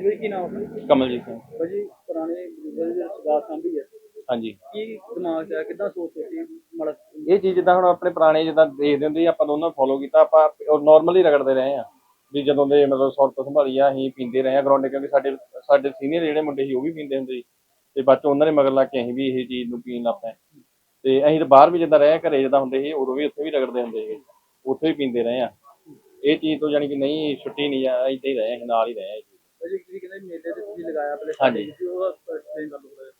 ਹਾਂਜੀ ਕੀ ਨਾਮ ਹੈ ਕਮਲਜੀਤ ਸਿੰਘ। ਭਾਜੀ ਪੁਰਾਣੇ ਬਜ਼ੁਰਗ ਦੇ ਸਰਦਾਰ ਸਾਂਭੀ ਹੈ। ਹਾਂਜੀ। ਕੀ ਦਿਮਾਗ 'ਚ ਆ ਕਿੱਦਾਂ ਸੋਚ ਸੋਚੀ ਮਾੜਾ ਇਹ ਚੀਜ਼ ਜਿੱਦਾਂ ਹੁਣ ਆਪਣੇ ਪੁਰਾਣੇ ਜਿੱਦਾਂ ਦੇਖਦੇ ਹੁੰਦੇ ਸੀ ਆਪਾਂ ਦੋਨੋਂ ਫੋਲੋ ਕੀਤਾ ਆਪਾਂ ਨਾਰਮਲੀ ਰਗੜਦੇ ਰਹੇ ਆ ਵੀ ਜਦੋਂ ਦੇ ਮਤਲਬ ਸੁਰਤ ਸੰਭਾਲੀ ਆ ਅਸੀਂ ਪੀਂਦੇ ਰਹੇ ਆ ਗਰਾਉਂਡ ਕਿਉਂਕਿ ਸਾਡੇ ਸਾਡੇ ਸੀਨੀਅਰ ਜਿਹੜੇ ਮੁੰਡੇ ਸੀ ਉਹ ਵੀ ਪੀਂਦੇ ਹੁੰਦੇ ਸੀ। ਤੇ ਬਾਅਦ 'ਚ ਉਹਨਾਂ ਨੇ ਮਗਰ ਲੱਗ ਕੇ ਅਸੀਂ ਵੀ ਇਹ ਚੀਜ਼ ਨੂੰ ਪੀਣ ਲੱਗ ਪਏ। ਤੇ ਅਸੀਂ ਤਾਂ ਬਾਹਰ ਵੀ ਜਿੱਦਾਂ ਰਹੇ ਆ, ਘਰੇ ਜਿੱਦਾਂ ਹੁੰਦੇ ਸੀ ਉਦੋਂ ਵੀ ਉੱਥੇ ਵੀ ਰਗੜਦੇ ਹੁੰਦੇ ਸੀ ਉੱਥੇ ਵੀ ਪੀਂਦੇ ਰਹੇ ਆ ਇਹ ਚੀਜ਼ ਤੋਂ ਜਾਨੀ ਕਿ ਨਹੀਂ ਛੁੱਟੀ ਨਹੀਂ ਆ ਏਦਾਂ ਹੀ ਰਹੇ ਅਸੀਂ ਨਾਲ ਹੀ ਰਹੇ ਆ ਤੁਸੀਂ ਕਹਿੰਦੇ ਮੇਲੇ ਤੇ ਤੁਸੀਂ ਲਗਾਇਆ ਪਹਿਲੇ ਹਾਂਜੀ। ਤੁਸੀਂ ਉਹਦਾ ਐਕਸਪਲੇਨ ਕਰ ਲਓ ਥੋੜ੍ਹਾ ਜਿਹਾ।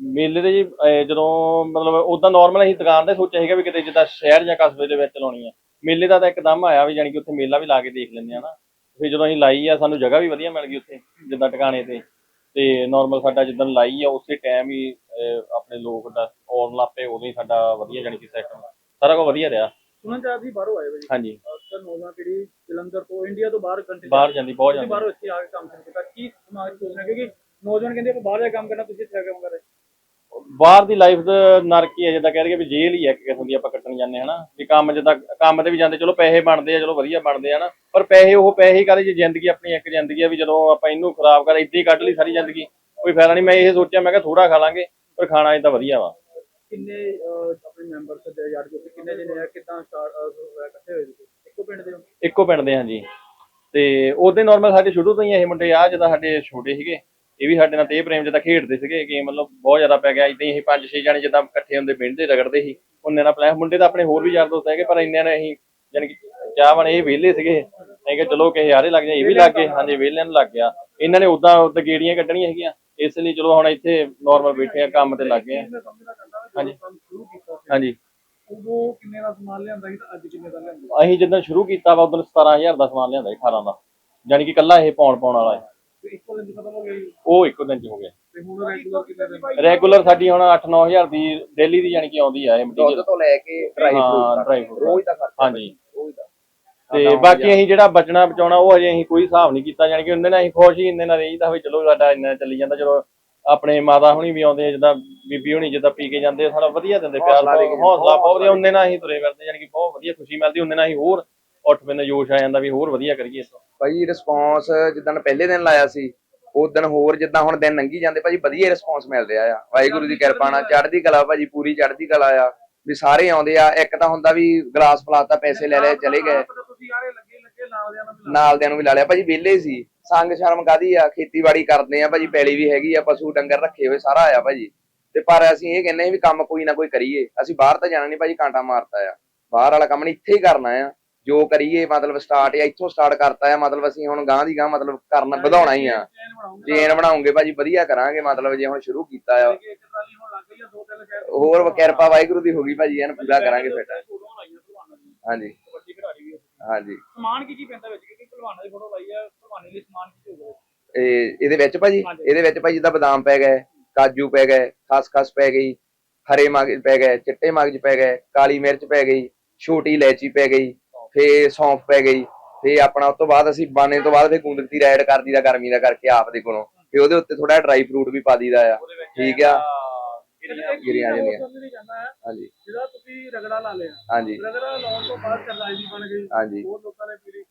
ਮੇਲੇ ਦੇ ਜੀ ਅਹ ਜਦੋਂ ਮਤਲਬ ਉਦਾਂ ਨਾਰਮਲ ਅਸੀਂ ਦੁਕਾਨ ਤੇ ਸੋਚਿਆ ਸੀਗਾ ਵੀ ਕਿਤੇ ਜਿੱਦਾਂ ਸ਼ਹਿਰ ਜਾਂ ਕਸਬੇ ਦੇ ਵਿੱਚ ਲਾਉਣੀ ਆ। ਮੇਲੇ ਦਾ ਤਾਂ ਇੱਕਦਮ ਆਇਆ ਵੀ ਜਾਨੀ ਕਿ ਉੱਥੇ ਮੇਲਾ ਵੀ ਲਾ ਕੇ ਦੇਖ ਲੈਂਦੇ ਆ ਨਾ। ਫਿਰ ਜਦੋਂ ਅਸੀਂ ਲਾਈ ਆ ਸਾਨੂੰ ਜਗ੍ਹਾ ਵੀ ਵਧੀਆ ਮਿਲ ਗਈ ਉੱਥੇ ਜਿੱਦਾਂ ਟਿਕਾਣੇ ਤੇ। ਤੇ ਨਾਰਮਲ ਸਾਡਾ ਜਿੱਦਾਂ ਲਾਈ ਆ ਉਸੇ ਟਾਈਮ ਹੀ ਅਹ ਆਪਣੇ ਲੋਕ ਦਾ ਆਉਣ ਲੱਗ ਪਏ ਉਦੋਂ ਹੀ ਸਾਡਾ ਵਧੀਆ ਜਾਨੀ ਕਿ ਸਿਸਟਮ ਸਾਰਾ ਕੁਝ ਵਧੀਆ ਰਿਹਾ। ਸੁਣਨ ਚ ਵੀ ਬਾਹਰੋਂ ਆਏ ਭਾਜੀ ਹਾਂਜੀ। ਅਕਸਰ ਨੌਜਵਾਨ ਪੀੜ੍ਹੀ ਜਲੰਧਰ ਤੋਂ ਇੰਡੀਆ ਤੋਂ ਬਾਹਰ ਕੰਟਰੀ ਬਾਹਰ ਜਾਂਦੀ ਬਹੁਤ ਜਾਂਦੀ। ਬਾਹਰੋਂ ਇੱਥੇ ਆ ਕੇ ਕੰਮ ਸ਼ੁਰੂ ਕੀਤਾ ਕੀ ਦਿਮਾਗ 'ਚ ਸੋਚਣਾ ਕਿਉਂਕਿ ਨੌਜਵਾਨ ਕਹਿੰਦੇ ਆਪਾਂ ਬਾਹਰ ਜਾ ਕੇ ਕੰਮ ਕਰਨਾ ਤੁਸੀਂ ਇੱਥੇ ਆ ਕੇ ਕੰਮ ਕਰ ਰਹੇ ਬਾਹਰ ਦੀ ਲਾਈਫ ਦਾ ਨਰਕ ਹੀ ਹੈ ਜਿੱਦਾਂ ਕਹਿ ਰਹੀਏ ਵੀ ਜੇਲ੍ਹ ਹੀ ਹੈ ਇੱਕ ਕਿਸਮ ਦੀ ਆਪਾਂ ਕੱਟਣ ਜਾਂਦੇ ਹਨਾ। ਵੀ ਕੰਮ ਜਿੱਦਾਂ ਕੰਮ ਤੇ ਵੀ ਜਾਂਦੇ ਚਲੋ ਪੈਸੇ ਬਣਦੇ ਆ ਚਲੋ ਵਧੀਆ ਬਣਦੇ ਆ ਨਾ ਪਰ ਪੈਸੇ ਉਹ ਪੈਸੇ ਹੀ ਕਾਹਦੇ ਜੇ ਜ਼ਿੰਦਗੀ ਆਪਣੀ ਇੱਕ ਜ਼ਿੰਦਗੀ ਆ ਵੀ ਜਦੋਂ ਆਪਾਂ ਇਹਨੂੰ ਖਰਾਬ ਕਰ ਇੱਦਾਂ ਹੀ ਕੱਢ ਲਈ ਸਾਰੀ ਜ਼ਿੰਦਗੀ। ਕੋਈ ਫਾਇਦਾ ਨਹੀਂ ਮੈਂ ਇਹ ਸੋਚਿਆ ਮੈਂ ਕਿਹਾ ਥੋੜਾ ਖਾ ਲਾਂਗੇ ਪਰ ਖਾਣਾ ਇਹ ਤਾਂ ਵਧੀਆ ਵਾ। ਕਿੰਨੇ ਆਪਣੇ ਮੈਂਬਰਸ ਦੇ ਯਾਰ ਦੋਸਤ ਕਿੰਨੇ ਜਣੇ ਆ? ਕਿਦਾਂ ਇਕੱਠੇ ਹੋਏ ਤੁਸੀਂ? ਇੱਕੋ ਪਿੰਡ ਦੇ ਹੋ? ਇੱਕੋ ਪਿੰਡ ਦੇ ਹਾਂ ਜੀ ਤੇ ਉਹਦੇ ਨਾਰਮਲ ਸਾਡੇ ਸ਼ੁਰੂ ਤੋਂ ਹੀ ਇਹ ਮੁੰਡੇ ਆ, ਜਿੱਦਾਂ ਸਾਡੇ ਛੋਟੇ ਸੀਗੇ, ਇਹ ਵੀ ਸਾਡੇ ਨਾਲ ਤੇ ਪ੍ਰੇਮ ਜਿੱਦਾਂ ਖੇਡਦੇ ਸੀਗੇ ਗੇਮ ਮਤਲਬ ਬਹੁਤ ਜ਼ਿਆਦਾ ਪੈ ਗਿਆ। ਇਦਾਂ ਹੀ ਪੰਜ, ਛੇ ਜਣੇ ਜਿੱਦਾਂ ਇਕੱਠੇ ਹੁੰਦੇ ਪਿੰਡ ਰਗੜਦੇ ਸੀ। ਉਹਨੇ ਨਾਲ ਪਲਾਨ ਮੁੰਡੇ ਤਾਂ ਆਪਣੇ ਹੋਰ ਵੀ ਯਾਰ ਦੋਸਤ ਹੈਗੇ, ਪਰ ਇੰਨਿਆਂ ਨੇ ਅਸੀਂ ਜਾਣੀ ਕਿ ਚਾਹ ਬਣੇ ਇਹ ਵਿਹਲੇ ਸੀਗੇ। ਅਸੀਂ ਕਿਹਾ, ਚਲੋ ਕਿਸੇ ਯਾਰੇ ਲੱਗ ਜਾ ਇਹ ਵੀ ਲੱਗ ਗਏ। ਹਾਂਜੀ, ਵਿਹਲਿਆਂ ਨੂੰ ਲੱਗ ਗਿਆ। ਇਹਨਾਂ ਨੇ ਉਦਾਂ ਉਦਾਂ ਗੇੜੀਆਂ ਕੱਢਣੀਆਂ ਹੈਗੀਆਂ ਇਸ ਲਈ ਚਲੋ ਹੁਣ ਇੱਥੇ ਨਾਰਮਲ ਬੈਠੇ ਆ, ਕੰਮ ਤੇ ਲੱਗ ਗਏ ਆ। ਹਾਂਜੀ। ਕੰਮ ਸ਼ੁਰੂ ਕੀਤਾ ਸੀ ਹਾਂਜੀ। ਉਦੋਂ ਕਿੰਨੇ ਦਾ ਸਮਾਨ ਲਿਆਂਦਾ ਸੀ ਤੇ ਅੱਜ ਕਿੰਨੇ ਦਾ ਲਿਆਂਦਾ ਅਸੀਂ ਜਦੋਂ ਸ਼ੁਰੂ ਕੀਤਾ ਵਾ ਉਦੋਂ 17000 ਦਾ ਸਮਾਨ ਲਿਆਂਦਾ ਸੀ 18 ਦਾ। ਜਾਣੀ ਕਿ ਕੱਲਾ ਇਹ ਪਾਉਣ ਪਾਉਣ ਵਾਲਾ ਹੈ। ਤੇ ਇੱਕੋ ਦਿਨ 'ਚ ਖਤਮ ਹੋ ਗਿਆ ਜੀ? ਉਹ ਇੱਕੋ ਦਿਨ ਚ ਹੋ ਗਿਆ। ਤੇ ਹੁਣ ਰੈਗੂਲਰ ਕਿੰਨੇ ਦਿਨ ਰੈਗੂਲਰ ਸਾਡੀ ਹੁਣ 8-9000 ਦੀ ਡੇਲੀ ਦੀ ਜਾਣੀ ਕਿ ਆਉਂਦੀ ਆ ਇਹ ਦੁੱਧ ਮਟੀਰੀਅਲ ਤੋਂ ਲੈ ਕੇ ਡਰਾਈ ਹਾਂ, ਫਰੂਟ dry ਤੱਕ fruit ਰੋਜ਼ ਦਾ ਖਰਚਾ ਹਾਂਜੀ। ਰੋਜ਼ ਦਾ। ਤੇ ਬਾਕੀ ਅਸੀਂ ਜਿਹੜਾ ਬਚਣਾ ਬਚਾਉਣਾ ਉਹ ਹਜੇ ਅਸੀਂ ਕੋਈ ਹਿਸਾਬ ਨਹੀਂ ਕੀਤਾ ਜਾਣੀ ਕਿ ਉਹਦੇ ਨਾਲ ਅਸੀਂ ਖੁਸ਼ ਹੀ ਇੰਨੇ ਨਾਲ ਰਹੀਦਾ ਵੀ ਚਲੋ ਸਾਡਾ ਇੰਨਾ ਚੱਲੀ ਜਾਂਦਾ ਚਲੋ ਆਪਣੇ ਮਾਤਾ ਹੁਣੀ ਵੀ ਆਉਂਦੇ ਆ ਜਿੱਦਾਂ ਬੀਬੀ ਹੁਣੀ ਜਿੱਦਾਂ ਪੀ ਕੇ ਜਾਂਦੇ ਆ, ਸਾਡਾ ਵਧੀਆ ਦਿੰਦੇ ਪਿਆਰ ਹੌਸਲਾ ਬਹੁਤ ਹੌਸਲਾ ਬਹੁਤ ਵਧੀਆ ਉਹਦੇ ਨਾਲ ਅਸੀਂ ਤੁਰੇ ਫਿਰਦੇ ਜਾਣੀ ਕਿ ਬਹੁਤ ਵਧੀਆ ਖੁਸ਼ੀ ਮਿਲਦੀ ਉਹਦੇ ਨਾਲ ਅਸੀਂ ਹੋਰ ਉੱਠ ਪੈਂਦੇ ਜੋਸ਼ ਆ ਜਾਂਦਾ ਵੀ ਹੋਰ ਵਧੀਆ ਕਰੀਏ ਇਸ ਤੋਂ ਭਾਜੀ ਰਿਸਪੌਂਸ ਜਿੱਦਾਂ ਪਹਿਲੇ ਦਿਨ ਲਾਇਆ ਸੀ ਉਸ ਦਿਨ ਹੋਰ ਜਿੱਦਾਂ ਹੁਣ ਦਿਨ ਲੰਘੀ ਜਾਂਦੇ ਭਾਜੀ ਵਧੀਆ ਰਿਸਪੌਂਸ ਮਿਲ ਰਿਹਾ ਆ। ਵਾਹਿਗੁਰੂ ਦੀ ਕਿਰਪਾ ਨਾਲ ਚੜ੍ਹਦੀ ਕਲਾ ਭਾਜੀ ਪੂਰੀ ਚੜ੍ਹਦੀ ਕਲਾ ਆ ਵੀ ਸਾਰੇ ਆਉਂਦੇ ਆ ਇੱਕ ਤਾਂ ਹੁੰਦਾ ਵੀ ਗਲਾਸ ਫਲਾਤਾ ਪੈਸੇ ਲੈ ਲਏ ਚਲੇ ਗਏ। ਨਾਲ ਦਿਆਂ ਨੂੰ ਵੀ ਲਾ ਲਿਆ ਭਾਜੀ ਵਿਹਲੇ ਸੀ। ਸੰਗ ਸ਼ਰਮ ਕਾਦੀ ਆ? ਖੇਤੀਬਾੜੀ ਕਰਦੇ ਆ ਭਾਜੀ ਪੈਲੀ ਵੀ ਹੈਗੀ ਆ ਪਸ਼ੂ ਡੰਗਰ ਰੱਖੇ ਹੋਏ ਸਾਰਾ ਆ ਭਾਜੀ। ਤੇ ਪਰ ਅਸੀਂ ਇਹ ਕਹਿੰਦੇ ਆ ਵੀ ਕੰਮ ਕੋਈ ਨਾ ਕੋਈ ਕਰੀਏ। ਅਸੀਂ ਬਾਹਰ ਤਾਂ ਜਾਣਾ ਨਹੀਂ ਭਾਜੀ ਕਾਂਟਾ ਮਾਰਤਾ ਆ। ਬਾਹਰ ਵਾਲਾ ਕੰਮ ਨਹੀਂ ਇੱਥੇ ਹੀ ਕਰਨਾ ਆ। ਜੋ ਕਰੀਏ ਮਤਲਬ ਸਟਾਰਟ ਆ ਇੱਥੋਂ ਸਟਾਰਟ ਕਰਤਾ ਆ। ਮਤਲਬ ਅਸੀਂ ਹੁਣ ਗਾਂ ਦੀ ਗਾਂ ਮਤਲਬ ਕਰਨਾ ਵਧਾਉਣਾ ਹੀ ਆ। ਚੈਨ ਬਣਾਉਂਗੇ ਭਾਜੀ ਵਧੀਆ ਕਰਾਂਗੇ। ਮਤਲਬ ਜੇ ਹੁਣ ਸ਼ੁਰੂ ਕੀਤਾ ਆ। ਹੋਰ ਕਿਰਪਾ ਵਾਹਿਗੁਰੂ ਦੀ ਹੋ ਗਈ ਭਾਜੀ ਇਹਨੂੰ ਪੂਰਾ ਕਰਾਂਗੇ ਫਿਰ। ਹਾਂਜੀ। ਹਾਂਜੀ। ਸਮਾਨ ਕੀ ਕੀ ਪੈਂਦਾ ਵਿੱਚ? ਭਲਵਾਨਾਂ ਦੀ ਫੋਟੋ ਲਾਈ ਆ ਭਲਵਾਨੀ ਲਈ ਸਮਾਨ ਕੀ ਹੋਊਗਾ ਇਹ ਇਹਦੇ ਵਿੱਚ ਭਾਜੀ। ਇਹਦੇ ਵਿੱਚ ਭਾਜੀ ਜਿੱਦਾਂ ਬਦਾਮ ਪੈ ਗਏ ਕਾਜੂ ਪੈ ਗਏ ਖਸਖਸ ਪੈ ਗਈ ਹਰੇ ਮਗਜ ਪੈ ਗਏ ਚਿੱਟੇ ਮਗਜ ਪੈ ਗਏ ਕਾਲੀ ਮਿਰਚ ਪੈ ਗਈ ਛੋਟੀ ਇਲਾਇਚੀ ਪੈ ਗਈ ਫੇ ਸੌਂਫ ਪੈ ਗਈ ਫੇ ਆਪਣਾ ਉਸ ਤੋਂ ਬਾਅਦ ਅਸੀਂ ਬਾਣੇ ਤੋਂ ਬਾਅਦ ਫੇ ਕੁੰਦਰਤੀ ਐਡ ਕਰ ਦਈਦਾ ਗਰਮੀ ਦਾ ਕਰਕੇ ਆਪ ਦੇ ਕੋਲੋਂ ਫੇ ਉਹਦੇ ਉੱਤੇ ਥੋੜਾ ਡਰਾਈ ਫਰੂਟ ਵੀ ਪਾ ਦਈਦਾ ਆ। ਠੀਕ ਆ। ਗਿਰੀਆਂ। ਹਾਂਜੀ। ਜਿਹੜਾ ਤੁਸੀਂ ਰਗੜਾ ਲਾ ਲਿਆ। ਹਾਂਜੀ। ਰਗੜਾ ਲਾਉਣ ਤੋਂ ਬਾਅਦ ਚਰਨਾਈ ਦੀ ਬਣ ਗਈ। ਹਾਂਜੀ। ਹੋਰ ਲੋਕਾਂ ਨੇ ਪੀੜੀ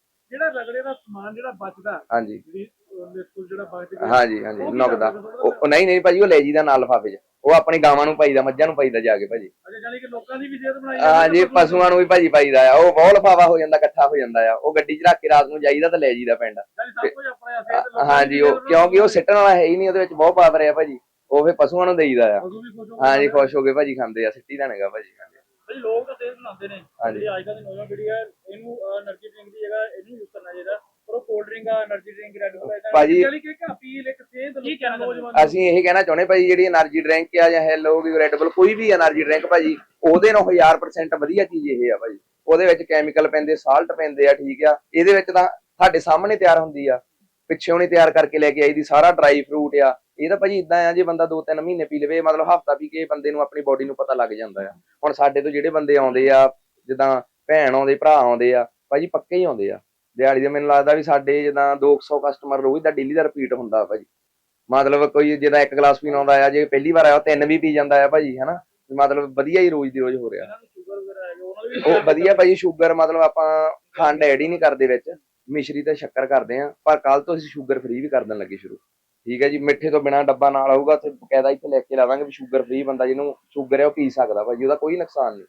ਜਿਹੜਾ ਰਗੜੇ ਦਾ ਸਮਾਨ ਜਿਹੜਾ ਬਚਦਾ ਹਾਂਜੀ। ਜਿਹੜੀ ਮਿਸਕੁਲ ਜਿਹੜਾ ਬਚ ਗਿਆ ਹਾਂਜੀ ਹਾਂਜੀ ਨੁਕਦਾ? ਉਹ ਨਹੀਂ ਨਹੀਂ ਭਾਜੀ ਉਹ ਲੈ ਜੀਦਾ ਨਾਲ ਲਿਫਾਫੇ 'ਚ। ਉਹ ਆਪਣੀ ਗਾਵਾਂ ਨੂੰ ਪਾਈਦਾ ਮੱਝਾਂ ਨੂੰ ਪਾਈਦਾ ਜਾ ਕੇ ਭਾਜੀ। ਅਜੇ ਜਾਨੀ ਕਿ ਲੋਕਾਂ ਦੀ ਵੀ ਸਿਹਤ ਬਣਾਈ ਹਾਂਜੀ ਪਸ਼ੂਆਂ ਨੂੰ ਵੀ ਭਾਜੀ ਪਾਈਦਾ ਆ। ਉਹ ਬਹੁਤ ਲਫਾਫਾ ਹੋ ਜਾਂਦਾ ਇਕੱਠਾ ਹੋ ਜਾਂਦਾ ਆ। ਉਹ ਗੱਡੀ 'ਚ ਰੱਖ ਕੇ ਰਾਤ ਨੂੰ ਜਾਈਦਾ ਤਾਂ ਲੈ ਜੀਦਾ ਪਿੰਡ। ਹਾਂਜੀ ਉਹ ਕਿਉਂਕਿ ਉਹ ਸਿੱਟਣ ਵਾਲਾ ਹੈ ਹੀ ਨਹੀਂ ਉਹਦੇ ਵਿੱਚ ਬਹੁਤ ਪਾਵਰ ਆ ਭਾਜੀ। ਉਹ ਫੇ ਪਸ਼ੂਆਂ ਨੂੰ ਦੇਈਦਾ ਆ। ਹਾਂਜੀ ਖੁਸ਼ ਹੋ ਕੇ ਭਾਜੀ ਖਾਂਦੇ ਆ ਸਿੱਟੀ ਦਾ ਨੇਗਾ ਭਾਜੀ ਲੋਕ ਤਾਂ ਸਿਹਤ ਬਣਾਉਂਦੇ ਨੇ। ਜਿਹੜੀ ਅੱਜ ਕੱਲ੍ਹ ਦੀ ਨੌਜਵਾਨ ਪੀੜ੍ਹੀ ਹੈ ਇਹਨੂੰ એનર્ਜੀ ਡਰਿੰਕ ਦੀ ਜਗ੍ਹਾ ਇਹਨੂੰ ਯੂਜ਼ ਕਰਨਾ ਚਾਹੀਦਾ। ਪਰ ਉਹ ਕੋਲਡ ਡਰਿੰਕ ਆ એનર્ਜੀ ਡਰਿੰਕ ਰੈੱਡ ਬੁੱਲ ਇਦਾਂ ਭਾਜੀ- ਕਿ ਇੱਕ ਅਪੀਲ ਇੱਕ ਸੇਧ ਕੀ ਕਹਿਣਾ ਚਾਹੁੰਦੇ ਅਸੀਂ ਇਹ ਕਹਿਣਾ ਚਾਹੁੰਦੇ ਭਾਜੀ ਜਿਹੜੀ એનર્ਜੀ ਡਰਿੰਕ ਆ ਜਾਂ ਹੈਲੋ ਵੀ ਰੈੱਡ ਬੁੱਲ ਕੋਈ ਵੀ એનર્ਜੀ ਡਰਿੰਕ ਭਾਜੀ ਉਹਦੇ ਨਾਲ 1000% ਵਧੀਆ ਚੀਜ਼ ਇਹ ਆ ਭਾਜੀ। ਉਹਦੇ ਵਿੱਚ ਕੈਮੀਕਲ ਪੈਂਦੇ ਸਾਲਟ ਪੈਂਦੇ ਆ ਠੀਕ ਆ। ਇਹਦੇ ਵਿੱਚ ਤਾਂ ਸਾਡੇ ਸਾਹਮਣੇ ਤਿਆਰ ਹੁੰਦੀ ਆ। ਪਿੱਛੇੋਂ ਨਹੀਂ ਤਿਆਰ ਕਰਕੇ ਲੈ ਕੇ ਆਈ ਦੀ ਸਾਰਾ ਡਰਾਈ ਫਰੂਟ ਆ। ਇਹ ਤਾਂ ਭਾਜੀ ਇਦਾਂ ਆ ਜੇ ਬੰਦਾ 2-3 ਮਹੀਨੇ ਪੀ ਲਵੇ ਮਤਲਬ ਹਫਤਾ ਪੀ ਕੇ ਬੰਦੇ ਨੂੰ ਆਪਣੀ ਬਾਡੀ ਨੂੰ ਪਤਾ ਲੱਗ ਜਾਂਦਾ ਆ। ਹੁਣ ਸਾਡੇ ਤੋਂ ਜਿਹੜੇ ਬੰਦੇ ਆਉਂਦੇ ਆ ਜਿੱਦਾਂ ਭੈਣ ਆਉਂਦੇ, ਭਰਾ ਆਉਂਦੇ ਆ, ਭਾਜੀ ਪੱਕੇ ਹੀ ਆਉਂਦੇ ਆ। ਦਿਹਾੜੀ ਦੇ ਮੈਨੂੰ ਲੱਗਦਾ ਵੀ ਸਾਡੇ ਜਿੱਦਾਂ 200 ਕਸਟਮਰ ਰੋਜ਼ ਦਾ ਡੇਲੀ ਦਾ ਰਿਪੀਟ ਹੁੰਦਾ ਭਾਜੀ। ਮਤਲਬ ਕੋਈ ਜਿਹਦਾ ਇੱਕ ਗਲਾਸ ਪੀਣ ਆਉਂਦਾ ਆ, ਜੇ ਪਹਿਲੀ ਵਾਰ ਆਇਆ ਤਿੰਨ ਵੀ ਪੀ ਜਾਂਦਾ ਆ ਭਾਜੀ, ਹਨਾ? ਮਤਲਬ ਵਧੀਆ ਹੀ ਰੋਜ਼ ਦੀ ਰੋਜ਼ ਹੋ ਰਿਹਾ। ਉਹ ਵਧੀਆ ਭਾਜੀ ਸ਼ੂਗਰ ਮਤਲਬ ਆਪਾਂ ਖੰਡ ਐਡ ਹੀ ਨਹੀਂ ਕਰਦੇ ਵਿੱਚ। ਮਿਸ਼ਰੀ ਤੇ ਸ਼ੱਕਰ ਕਰਦੇ ਆ, ਪਰ ਕੱਲ ਤੋਂ ਅਸੀਂ ਸ਼ੂਗਰ ਫ੍ਰੀ ਵੀ ਕਰ ਦੇਣ ਲੱਗੇ ਸ਼ੁਰੂ। ਠੀਕ ਹੈ ਜੀ, ਮਿੱਠੇ ਤੋਂ ਬਿਨਾ ਡੱਬਾ ਨਾਲ ਆਊਗਾ ਤੇ ਬਕਾਇਦਾ ਇੱਥੇ ਲੈ ਕੇ ਲਾਵਾਂਗੇ ਵੀ ਸ਼ੂਗਰ ਫ੍ਰੀ ਬੰਦਾ ਜਿਹਨੂੰ ਸ਼ੂਗਰ ਹੈ ਉਹ ਪੀ ਸਕਦਾ ਭਾਜੀ, ਉਹਦਾ ਕੋਈ ਨੁਕਸਾਨ ਨਹੀਂ।